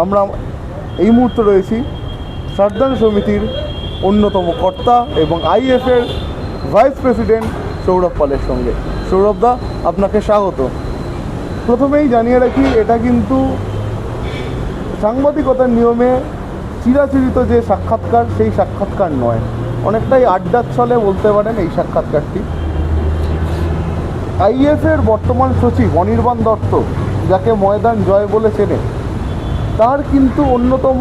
আমরা এই মুহূর্তে রয়েছি শ্রদ্ধান সমিতির অন্যতম কর্তা এবং আইএফের ভাইস প্রেসিডেন্ট সৌরভ পালের সঙ্গে। সৌরভ দা, আপনাকে স্বাগত। প্রথমেই জানিয়ে রাখি, এটা কিন্তু সাংবাদিকতার নিয়মে চিরাচরিত যে সাক্ষাৎকার, সেই সাক্ষাৎকার নয়। অনেকটাই আড্ডার ছলে বলতে পারেন এই সাক্ষাৎকারটি। আইএফের বর্তমান সচিব অনির্বাণ দত্ত, যাকে ময়দান জয় বলে চেনে তার কিন্তু অন্যতম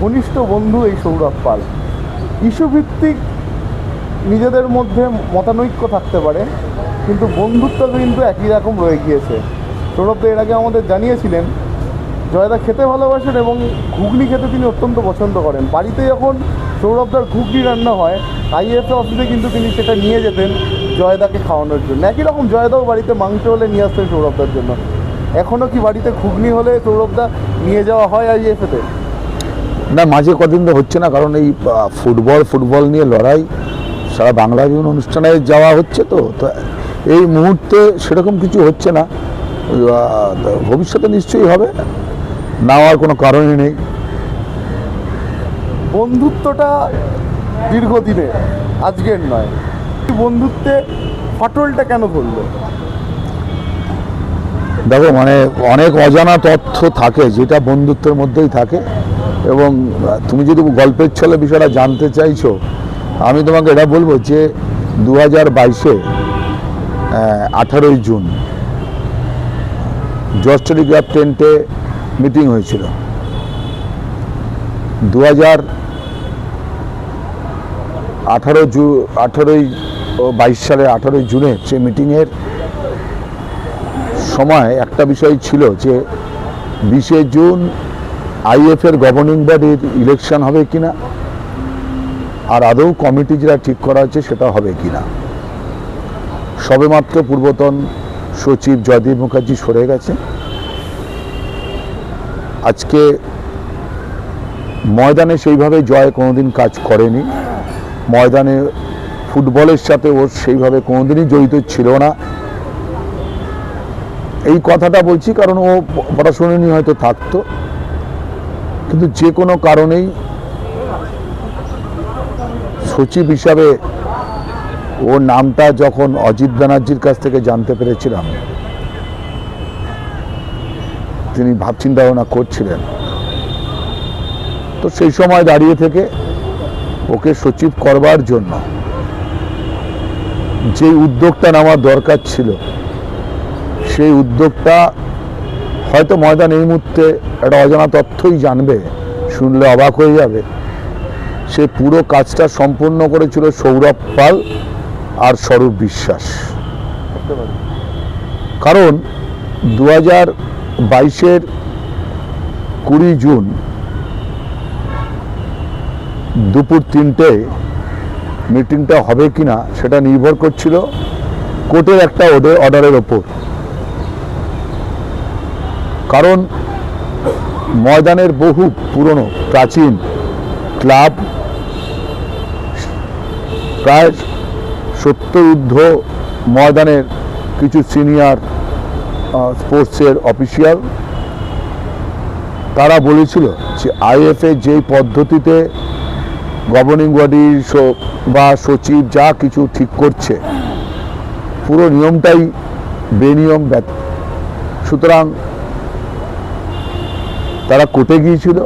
ঘনিষ্ঠ বন্ধু এই সৌরভ পাল। ইস্যু ভিত্তিক নিজেদের মধ্যে মতানৈক্য থাকতে পারে, কিন্তু বন্ধুত্ব কিন্তু একই রকম রয়ে গিয়েছে। সৌরভ এর আগে আমাদের জানিয়েছিলেন, জয়দা খেতে ভালোবাসেন এবং ঘুগনি খেতে তিনি অত্যন্ত পছন্দ করেন। বাড়িতে যখন সৌরভদার ঘুগনি রান্না হয় আইএফএ অফিসে কিন্তু তিনি সেটা নিয়ে যেতেন জয়দাকে খাওয়ানোর জন্য। একই রকম জয়দাও বাড়িতে মাংস হলে নিয়ে আসতেন সৌরভদার জন্য। এখনও কি বাড়িতে ঘুগনি হলে সৌরভদা নিয়ে যাওয়া হয় আইএফএতে না মাঝে কদিন তো হচ্ছে না কারণ এই ফুটবল ফুটবল নিয়ে লড়াই সারা বাংলা বিভিন্ন অনুষ্ঠানে যাওয়া হচ্ছে তো তো এই মুহূর্তে সেরকম কিছু হচ্ছে না। ভবিষ্যতে নিশ্চয়ই হবে না হওয়ার কোনো কারণই নেই। বন্ধুত্বটা দীর্ঘদিনের আজকের নয়। বন্ধুত্বে ফাটলটা কেন ধরলো? দেখো মানে অনেক অজানা তথ্য থাকে, যেটা বন্ধুত্বের মধ্যেই থাকে। এবং তুমি যদি গল্পের ছলে বিষয়টা জানতে চাইছো, আমি তোমাকে এটা বলব যে দু হাজার বাইশে আঠারোই জুন, জর্জ টেলিগ্রাফ টেন্টে মিটিং হয়েছিল। দু হাজার আঠারো জু, আঠারোই বাইশ সালে, আঠারোই জুনে সেই মিটিংয়ের সময় একটা বিষয় ছিল যে বিশে জুন আইএফের গভর্নিং বডির ইলেকশন হবে কিনা, আর আদৌ কমিটি যেটা ঠিক করা হচ্ছে সেটা হবে কিনা। সবেমাত্র পূর্বতন সচিব জয়দীপ মুখার্জি সরে গেছে। আজকে ময়দানে সেইভাবে জয় কোনোদিন কাজ করেনি। ময়দানে ফুটবলের সাথে ওর সেইভাবে কোনোদিনই জড়িত ছিল না। এই কথাটা বলছি কারণ ও পড়াশোনা নিয়ে হয়তো থাকতো। কিন্তু যে কোনো কারণেই সচিব হিসাবে ওর নামটা যখন অজিত ব্যানার্জির কাছ থেকে জানতে পেরেছিলাম, তিনি ভাবচিন্তা ভাবনা করছিলেন। তো সেই সময় দাঁড়িয়ে থেকে ওকে সচিব করবার জন্য যে উদ্যোগটা নেওয়ার দরকার ছিল সেই উদ্যোগটা হয়তো ময়দান এই মুহূর্তে একটা অজানা তথ্যই জানবে, শুনলে অবাক হয়ে যাবে। সে পুরো কাজটা সম্পূর্ণ করেছিল সৌরভ পাল আর স্বরূপ বিশ্বাস। কারণ দু হাজার বাইশের কুড়ি জুন দুপুর তিনটে মিটিংটা হবে কিনা সেটা নির্ভর করছিল কোর্টের একটা অর্ডারের ওপর। কারণ ময়দানের বহু পুরনো, প্রাচীন ক্লাব প্রায় ঊর্ধ্ব ময়দানের কিছু সিনিয়র স্পোর্টসের অফিসিয়াল। তারা বলেছিল যে আইএফএ যেই পদ্ধতিতে গভর্নিং বডি বা সচিব যা কিছু ঠিক করছে, পুরো নিয়মটাই বেনিয়ম সুতরাং তারা কোর্টে গিয়েছিল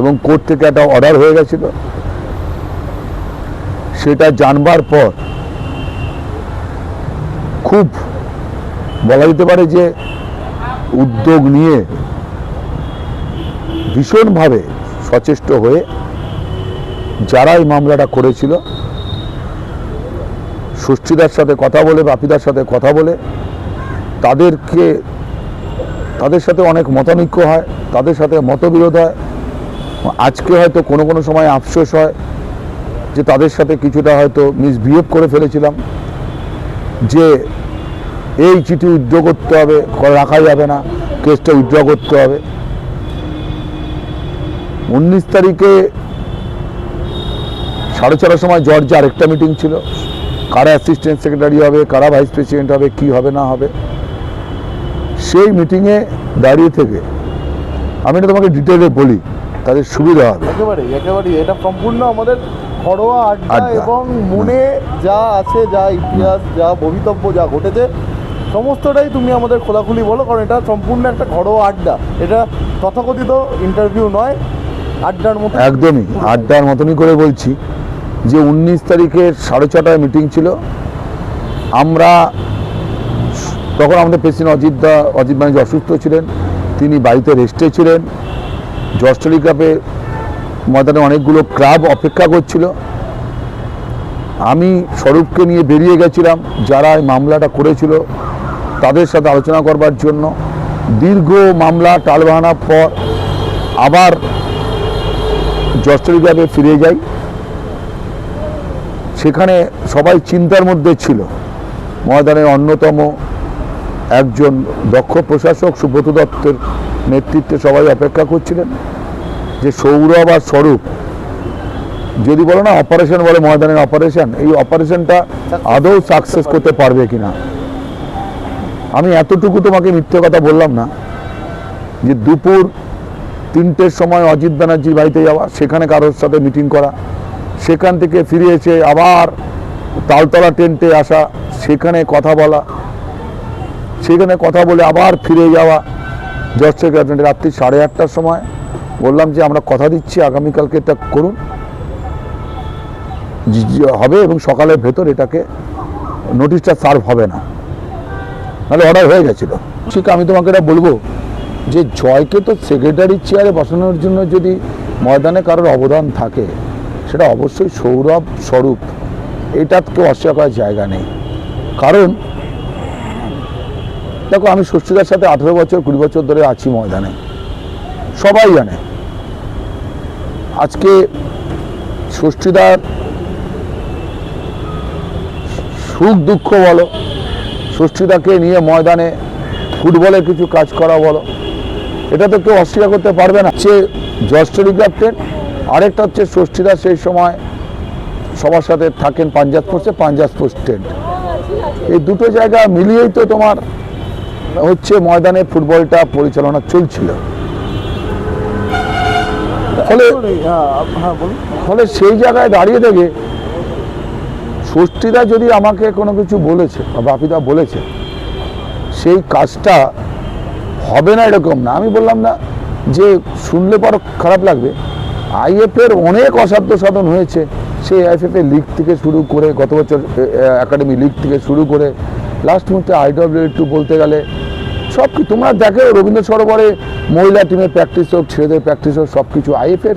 এবং কোর্ট থেকে একটা অর্ডার হয়ে গেছিল। সেটা জানবার পর খুব বলা যেতে পারে যে উদ্যোগ নিয়ে ভীষণভাবে সচেষ্ট হয়ে যারা এই মামলাটা করেছিল, ষষ্ঠীদার সাথে কথা বলে, বাপিদার সাথে কথা বলে, তাদেরকে তাদের সাথে অনেক মতানৈক্য হয়, তাদের সাথে মতবিরোধ হয়। আজকে হয়তো কোনো কোনো সময় আফসোস হয় যে তাদের সাথে কিছুটা হয়তো মিসবিহেভ করে ফেলেছিলাম, যে এই চিঠি উইথড্র করতে হবে রাখা যাবে না, কেসটা উইথড্র করতে হবে। উনিশ তারিখে সাড়ে ছটার সময় জর্জে আরেকটা মিটিং ছিল। কারা অ্যাসিস্ট্যান্ট সেক্রেটারি হবে, কারা ভাইস প্রেসিডেন্ট হবে, কি হবে, না হবে। সেই মিটিংয়ে দাঁড়িয়ে থেকে আমি এটা তোমাকে ডিটেলে বলি তাদের সুবিধা হবে। একেবারে একেবারে এটা সম্পূর্ণ আমাদের ঘরোয়া আড্ডা। এবং মনে যা আছে যা ইতিহাস যা ভবিতব্য যা ঘটেছে সমস্তটাই তুমি আমাদের খোলাখুলি বলো কারণ এটা সম্পূর্ণ একটা ঘরোয়া আড্ডা। এটা তথাকথিত ইন্টারভিউ নয় আড্ডার মতো। একদমই আড্ডার মতনই করে বলছি যে উনিশ তারিখের সাড়ে ছটায় মিটিং ছিল। আমরা তখন আমাদের প্রেসিডেন্ট অজিত দা, অজিত ব্যানার্জি অসুস্থ ছিলেন, তিনি বাড়িতে রেস্টে ছিলেন। জর্জ টেলিগ্রাফে ময়দানে অনেকগুলো ক্লাব অপেক্ষা করছিল। আমি স্বরূপকে নিয়ে বেরিয়ে গেছিলাম, যারা এই মামলাটা করেছিল, তাদের সাথে আলোচনা করবার জন্য। দীর্ঘ মামলা টালবাহানার পর আবার জস্টরিগ্রামে ফিরে যাই। সেখানে সবাই চিন্তার মধ্যে ছিল। ময়দানের অন্যতম একজন দক্ষ প্রশাসক সুব্রত দত্তের নেতৃত্বে সবাই অপেক্ষা করছিলেন যে সৌরভ আর স্বরূপ, যদি বলো না অপারেশন বলে ময়দানের অপারেশন, এই অপারেশনটা আদৌ সাকসেস করতে পারবে কিনা? আমি এতটুকু তোমাকে মিথ্যে কথা বললাম না যে দুপুর তিনটের সময় অজিত ব্যানার্জির বাড়িতে যাওয়া, সেখানে কারোর সাথে মিটিং করা, সেখান থেকে ফিরে এসে আবার তালতলা টেন্টে আসা, সেখানে কথা বলা সেখানে কথা বলে আবার ফিরে যাওয়া। জজ সেক্রেটারি রাত্রি সাড়ে আটটার সময় বললাম যে, আমরা কথা দিচ্ছি, আগামীকালকে এটা করুন। হবে এবং সকালের ভেতর এটাকে নোটিশটা সার্ভ হবে না। নাহলে অর্ডার হয়ে গেছিল। ঠিক, আমি তোমাকে এটা বলব যে, জয়কে তো সেক্রেটারি চেয়ারে বসানোর জন্য যদি ময়দানে কারোর অবদান থাকে, সেটা অবশ্যই সৌরভ স্বরূপ। এটা কেউ অস্বীকার করার জায়গা নেই। কারণ দেখো, আমি ষষ্ঠীদার সাথে আঠেরো বছর, কুড়ি বছর ধরে আছি ময়দানে। সবাই জানে। আজকে ষষ্ঠীদার সুখ, দুঃখ বলো ষষ্ঠীদাকে নিয়ে ময়দানে ফুটবলের কিছু কাজ করা বলো, এটা তো কেউ অস্বীকার করতে পারবে না। হচ্ছে জজ টেলিগ্রাফটের আরেকটা হচ্ছে ষষ্ঠীদা সেই সময় সবার সাথে থাকেন পাঞ্জাব ফোর্সে পাঞ্জাব ফোর্স এই দুটো জায়গা মিলিয়েই তো তোমার হচ্ছে ময়দানে ফুটবলটা পরিচালনা চলছিল। ফলে হ্যাঁ হ্যাঁ বলুন। ফলে সেই জায়গায় দাঁড়িয়ে থেকে ষষ্ঠীদা যদি আমাকে কোনো কিছু বলেছে বা বাপিদা বলেছে সেই কাজটা হবে না এরকম না। আমি বললাম না যে শুনলে পর খারাপ লাগবে। আইএফ এর অনেক অসাধ্য সাধন হয়েছে। সেই আইএফএফ এর লিগ থেকে শুরু করে গত বছর একাডেমি লিগ থেকে শুরু করে লাস্ট মুহূর্তে আইডব্লিউ টু বলতে গেলে সব কি তোমরা দেখো, রবীন্দ্র সরোবরে মহিলা টিমের প্র্যাকটিস হোক, ছেলেদের প্র্যাকটিস হোক সব কিছু আইএফের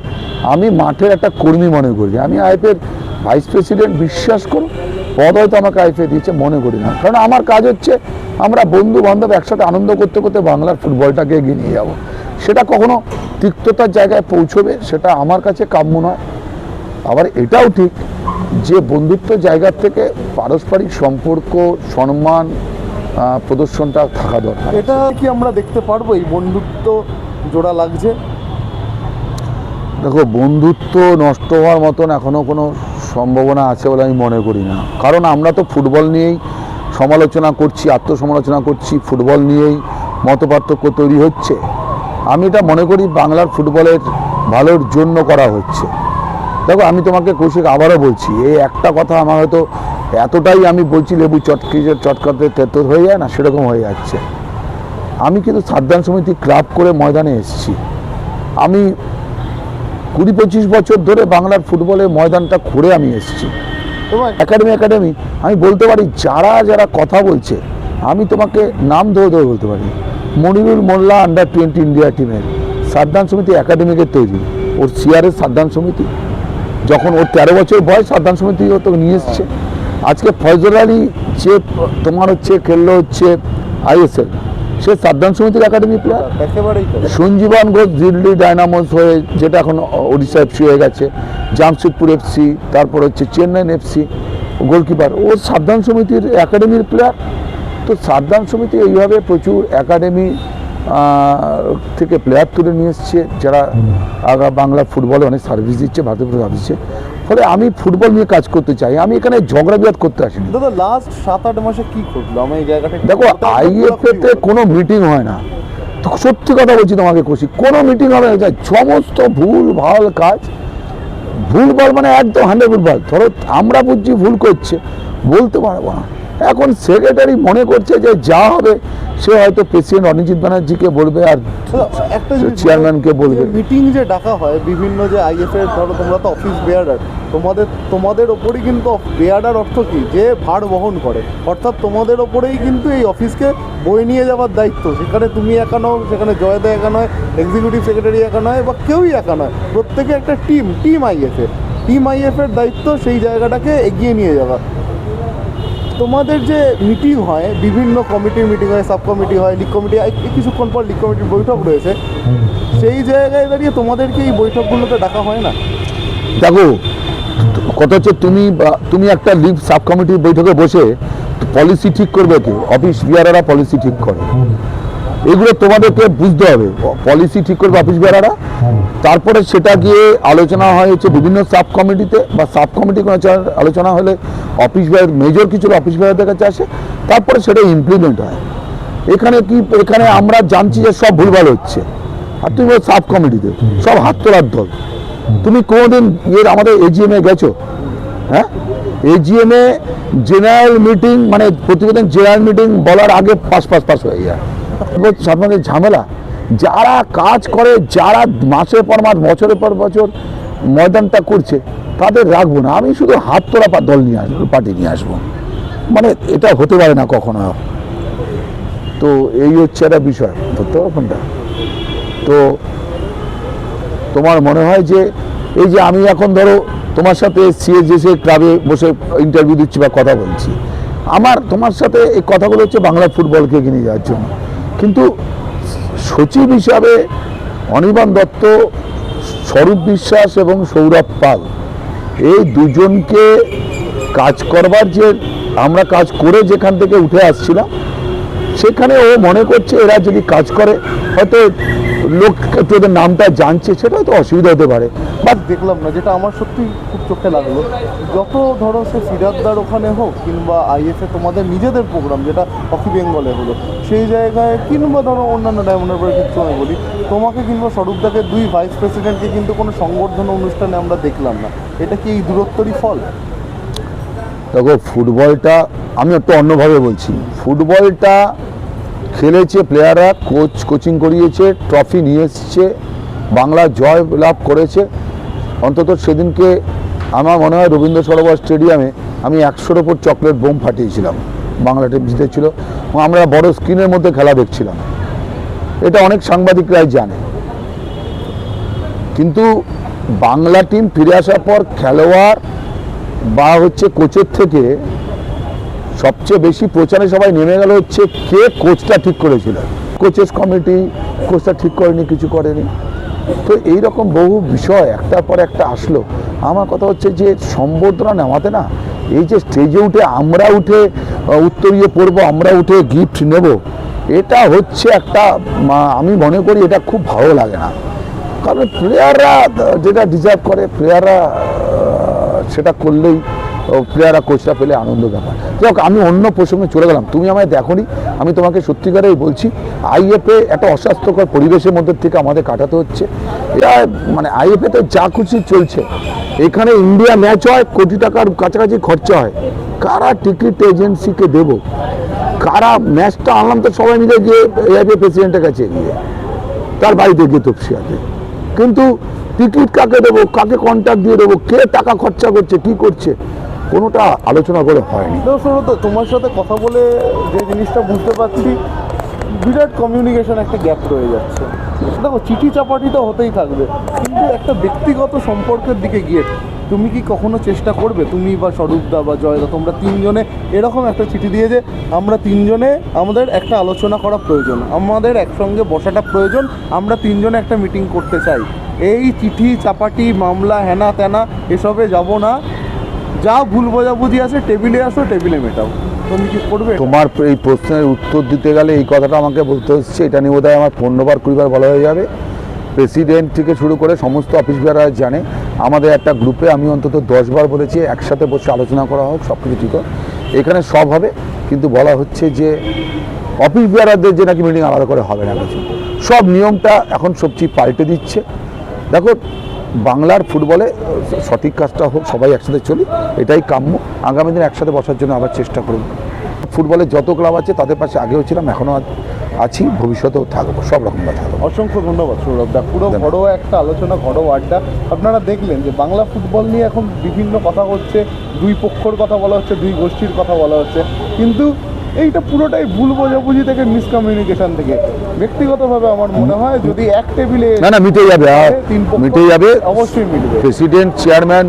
আমি মাঠের একটা কর্মী মনে করি আমি আইএফের ভাইস প্রেসিডেন্ট বিশ্বাস করুন পদ হয়তো আমাকে আইএফএ দিয়েছে, মনে করি না। কারণ আমার কাজ হচ্ছে, আমরা বন্ধু বান্ধব একসাথে আনন্দ করতে করতে বাংলার ফুটবলটাকে এগিয়ে নিয়ে যাব। সেটা কখনো তিক্ততার জায়গায় পৌঁছবে, সেটা আমার কাছে কাম্য নয়। আবার এটাও ঠিক যে বন্ধুত্ব জায়গার থেকে পারস্পরিক সম্পর্ক, সম্মান প্রদর্শনটা থাকা দরকার। এটা কি আমরা দেখতে পারব? এই বন্ধুত্ব জোড়া লাগছে? দেখো বন্ধুত্ব নষ্ট হওয়ার মতন এখনও কোনো সম্ভাবনা আছে বলে আমি মনে করি না। কারণ আমরা তো ফুটবল নিয়েই সমালোচনা করছি আত্মসমালোচনা করছি ফুটবল নিয়েই মতপার্থক্য তৈরি হচ্ছে। আমি এটা মনে করি বাংলার ফুটবলের ভালোর জন্য করা হচ্ছে। দেখো আমি তোমাকে কৌশিক আবারও বলছি এই একটা কথা আমার হয়তো এতটাই আমি বলছি লেবু চটকি চটকাতে তেতর হয়ে যায় না সেরকম হয়ে যাচ্ছে। আমি কিন্তু সাদ্দান সমিতি ক্লাব করে ময়দানে এসেছি। আমি কুড়ি পঁচিশ বছর ধরে বাংলার ফুটবলের ময়দানটা ঘুরে আমি এসেছি। একাডেমি একাডেমি আমি বলতে পারি যারা যারা কথা বলছে আমি তোমাকে নাম ধরে ধরে বলতে পারি। Manirul Molla under twenty India টিমের সাদ্দান সমিতি একাডেমিকে তৈরি। ওর সিআরের সাদ্দান সমিতি। যখন ওর তেরো বছর বয়স সাদ্দান সমিতি ও তো নিয়ে এসছে। আজকে ফয়জল আলী যে তোমার হচ্ছে খেললো হচ্ছে আইএসএল। সে সাবধান সমিতির academy player. Sanjiban Ghosh Delhi Dynamos হয়ে যেটা এখন ওড়িশা এফসি হয়ে গেছে জামশেদপুর এফসি তারপর হচ্ছে চেন্নাইন এফসি গোলকিপার। ও সাবধান সমিতির একাডেমির প্লেয়ার তো সাবধান সমিতি এইভাবে প্রচুর একাডেমি থেকে প্লেয়ার তুলে নিয়ে এসছে যারা আগা বাংলা ফুটবলে অনেক সার্ভিস দিচ্ছে ভারতীয় সার্ভিস দিচ্ছে। ফলে আমি ফুটবল নিয়ে কাজ করতে চাই আমি এখানে ঝগড়া বিবাদ করতে আসিনি। দাদা লাস্ট সাত আট মাসে কি ঘটলো? আমি এই জায়গাটা দেখো আইএফএ তে কোনো মিটিং হয় না। সত্যি কথা বলছি তোমাকে খুশি। কোনো মিটিং হবে না। সমস্ত ভুল ভালো কাজ ভুল ভালো মানে একদম হান্ড্রেড ভুল ভালো। ধরো আমরা বুঝছি ভুল করছে বলতে পারব না। এখন সেক্রেটারি মনে করছে যে যা হবে সে হয়তো প্রেসিডেন্ট অনিজিৎ ব্যানার্জিকে বলবে আর একটা চেয়ারম্যানকে বলবে। মিটিং যে ডাকা হয় বিভিন্ন যে আইএফ এর ধরো তোমরা তো অফিস বেয়ারার তোমাদের তোমাদের ওপরই কিন্তু বেয়ারার অর্থ কি? যে ভার বহন করে। অর্থাৎ তোমাদের ওপরেই কিন্তু এই অফিসকে বয়ে নিয়ে যাওয়ার দায়িত্ব। সেখানে তুমি একা নও সেখানে জয়দা একা নয় এক্সিকিউটিভ সেক্রেটারি একা নয় বা কেউই একা নয়। প্রত্যেকে একটা টিম টিম আইএফ এর। টিম আইএফ এর দায়িত্ব সেই জায়গাটাকে এগিয়ে নিয়ে যাওয়া। তোমাদের যে মিটিং হয়, বিভিন্ন কমিটির মিটিং হয় সাব কমিটি হয় লিগ কমিটি কিছুক্ষণ পর লিগ কমিটির বৈঠক রয়েছে। সেই জায়গায় দাঁড়িয়ে তোমাদেরকে এই বৈঠকগুলোতে ডাকা হয় না? দেখো, কথা হচ্ছে তুমি তুমি একটা লিভ সাব কমিটির বৈঠকে বসে পলিসি ঠিক করবে কে? অফিস বিয়ারারা পলিসি ঠিক করে। এগুলো তোমাদেরকে বুঝতে হবে। পলিসি ঠিক করবে অফিস বিয়ারারা তারপরে সেটা গিয়ে আলোচনা হয় হচ্ছে বিভিন্ন সাব কমিটিতে বা সাব কমিটি আলোচনা হলে অফিস বিয়ার মেজর কিছু অফিস বিয়ারদের কাছে আসে, তারপরে সেটা ইমপ্লিমেন্ট হয়। এখানে কি, এখানে আমরা জানছি যে সব ভুলভাল হচ্ছে। আর তুমি সাব কমিটিতে সব হাত তোলার দল। তুমি কোনোদিন ইয়ে আমাদের এজিএম গেছো? হ্যাঁ? এজিএম জেনারেল মিটিং মানে প্রতিবেদন জেনারেল মিটিং বলার আগে পাস পাস পাস হয়ে যায়। আপনাদের ঝামেলা। যারা কাজ করে, যারা মাসের পর মাস, বছরের পর বছর ময়দানটা করছে তাদের রাখব না। আমি শুধু হাত তোলা দল নিয়ে আসব, পার্টি নিয়ে আসব। মানে এটা হতে পারে না কখনো। তো এই হচ্ছে একটা বিষয়, ধরতে পারো তো তোমার মনে হয় যে এই যে আমি এখন ধরো তোমার সাথে সিএসএসএ ক্লাবে বসে ইন্টারভিউ দিচ্ছি বা কথা বলছি, আমার তোমার সাথে এই কথাগুলো হচ্ছে বাংলা ফুটবলকে নিয়ে যাওয়ার জন্য। কিন্তু সচিব হিসাবে অনির্বাণ দত্ত, স্বরূপ বিশ্বাস এবং সৌরভ পাল এই দুজনকে কাজ করবার যে আমরা কাজ করে যেখান থেকে উঠে আসছিলাম সেখানে ও মনে করছে এরা যদি কাজ করে, হয়তো লোক একটু ওদের নামটা জানছে সেটা হয়তো অসুবিধা হতে পারে। বাট দেখলাম না, যেটা আমার সত্যি খুব চোখে লাগল, যত ধরো সে সিরাজদার ওখানে হোক, কিংবা আইএফএ তোমাদের নিজেদের প্রোগ্রাম যেটা হকি বেঙ্গলে হলো, সেই জায়গায় কিংবা ধরো অন্যান্য ডায়মন্ডের পরে কিছু আমি বলি, তোমাকে কিংবা স্বরূপদাকে দুই ভাইস প্রেসিডেন্টকে কিন্তু কোনো সংবর্ধনা অনুষ্ঠানে আমরা দেখলাম না। এটা কি এই দূরত্বরই ফল? দেখো, ফুটবলটা আমি একটু অন্যভাবে বলছি। ফুটবলটা খেলেছে প্লেয়াররা কোচ কোচিং করিয়েছে ট্রফি নিয়ে এসছে, বাংলা জয় লাভ করেছে। অন্তত সেদিনকে আমার মনে হয় রবীন্দ্র সরোবর স্টেডিয়ামে আমি একশোর ওপর চকলেট বোম ফাটিয়েছিলাম। বাংলা টিম জিতেছিল আমরা বড় স্ক্রিনের মধ্যে খেলা দেখছিলাম। এটা অনেক সাংবাদিকরাই জানে। কিন্তু বাংলা টিম ফিরে আসার পর খেলোয়াড় বা হচ্ছে কোচের থেকে সবচেয়ে বেশি প্রচারে সবাই নেমে গেল হচ্ছে কে কোচটা ঠিক করেছিল। কোচেস কমিটি কোচটা ঠিক করেনি, কিছু করেনি। তো এই রকম বহু বিষয় একটার পর একটা আসলো। আমার কথা হচ্ছে যে সম্বর্ধনা নেওয়াতে না, এই যে স্টেজে উঠে আমরা উঠে উত্তরীয় পড়ব, আমরা উঠে গিফট নেব, এটা হচ্ছে একটা আমি মনে করি এটা খুব ভালো লাগে না। কারণ প্লেয়াররা যেটা ডিজার্ভ করে প্লেয়াররা সেটা করলেই প্লেয়াররা কোচরা পেলে আনন্দ ব্যাপার। যাই আমি অন্য প্রসঙ্গে চলে গেলাম, তুমি আমায় দেখোনি, আমি তোমাকে সত্যিকারেই বলছি আইএফএ একটা অস্বাস্থ্যকর পরিবেশের মধ্যে থেকে আমাদের কাটাতে হচ্ছে। এটা মানে আইএফএ তো যা খুশি চলছে। এখানে ইন্ডিয়া ম্যাচ হয়, কোটি টাকার কাছাকাছি খরচা হয়। কারা টিকিট এজেন্সিকে দেব? কারা ম্যাচটা আনলাম তো সবাই মিলে গিয়ে এআইপি প্রেসিডেন্টের কাছে গিয়ে, তার বাড়িতে গিয়ে তপসিয়াতে কিন্তু টিকিট কাকে দেবো? কাকে কন্ট্যাক্ট দিয়ে দেবো? কে টাকা খরচা করছে? কি করছে? কোনোটা আলোচনা করে হয়নি। তো তোমার সাথে কথা বলে যে জিনিসটা বুঝতে পারছি, বিরাট কমিউনিকেশন একটা গ্যাপ রয়ে যাচ্ছে। দেখো, চিঠি চাপাটি তো হতেই থাকবে, কিন্তু একটা ব্যক্তিগত সম্পর্কের দিকে গিয়ে তুমি কি কখনো চেষ্টা করবে? তুমি বা স্বরূপদা বা জয়দা, তোমরা তিনজনে এরকম একটা চিঠি দিয়ে যে আমরা তিনজনে আমাদের একটা আলোচনা করা প্রয়োজন, আমাদের একসঙ্গে বসাটা প্রয়োজন, আমরা তিনজনে একটা মিটিং করতে চাই। এই চিঠি, চাপাটি, মামলা, হেনা তেনা, এসবে যাব না। যা ভুল বোঝাবুঝি আছে, টেবিলে আসো, টেবিলে মেটাও। তুমি কি করবে? তোমার এই প্রশ্নের উত্তর দিতে গেলে এই কথাটা আমাকে বলতে হচ্ছে। এটা নিয়ে বোধহয় আমার পনেরোবার, কুড়িবার বলা হয়ে যাবে। প্রেসিডেন্ট থেকে শুরু করে সমস্ত অফিস বেয়ারা জানে। আমাদের একটা গ্রুপে আমি অন্তত দশবার বলেছি, একসাথে বসে আলোচনা করা হোক সব কিছু ঠিক এখানে সব হবে, কিন্তু বলা হচ্ছে যে অফিস বেয়ারাদের যে নাকি মিটিং আলাদা করে হবে না। কিছু সব নিয়মটা এখন সবচেয়ে পাল্টে দিচ্ছে। দেখো বাংলার ফুটবলে সঠিক কাজটা হোক সবাই একসাথে চলি এটাই কাম্য। আগামী দিন একসাথে বসার জন্য আবার চেষ্টা করব ফুটবলে যত ক্লাব আছে তাদের পাশে আগেও ছিলাম এখনও আছি ভবিষ্যতেও থাকব সব রকমভাবে থাকব। অসংখ্য ধন্যবাদ সৌরভ দা। পুরো। ঘরোয়া একটা আলোচনা ঘরোয়া আড্ডা। আপনারা দেখলেন যে বাংলা ফুটবল নিয়ে এখন বিভিন্ন কথা হচ্ছে দুই পক্ষর কথা বলা হচ্ছে দুই গোষ্ঠীর কথা বলা হচ্ছে। কিন্তু এইটা পুরোটাই ভুল বোঝাবুঝি থেকে মিসকমিউনিকেশন থেকে। ব্যক্তিগতভাবে আমার মনে হয় যদি এক টেবিলে না না মিটে যাবে মিটে যাবে। অবশ্যই মিটবে। প্রেসিডেন্ট চেয়ারম্যান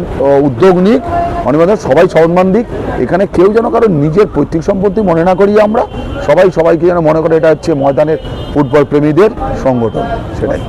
উদ্যোগ নিক অনিবার্য সবাই সম্মান দিক। এখানে কেউ যেন কারও নিজের পৈতৃক সম্পত্তি মনে না করি আমরা সবাই সবাইকে যেন মনে করে এটা হচ্ছে ময়দানের ফুটবল প্রেমীদের সংগঠন সেটাই।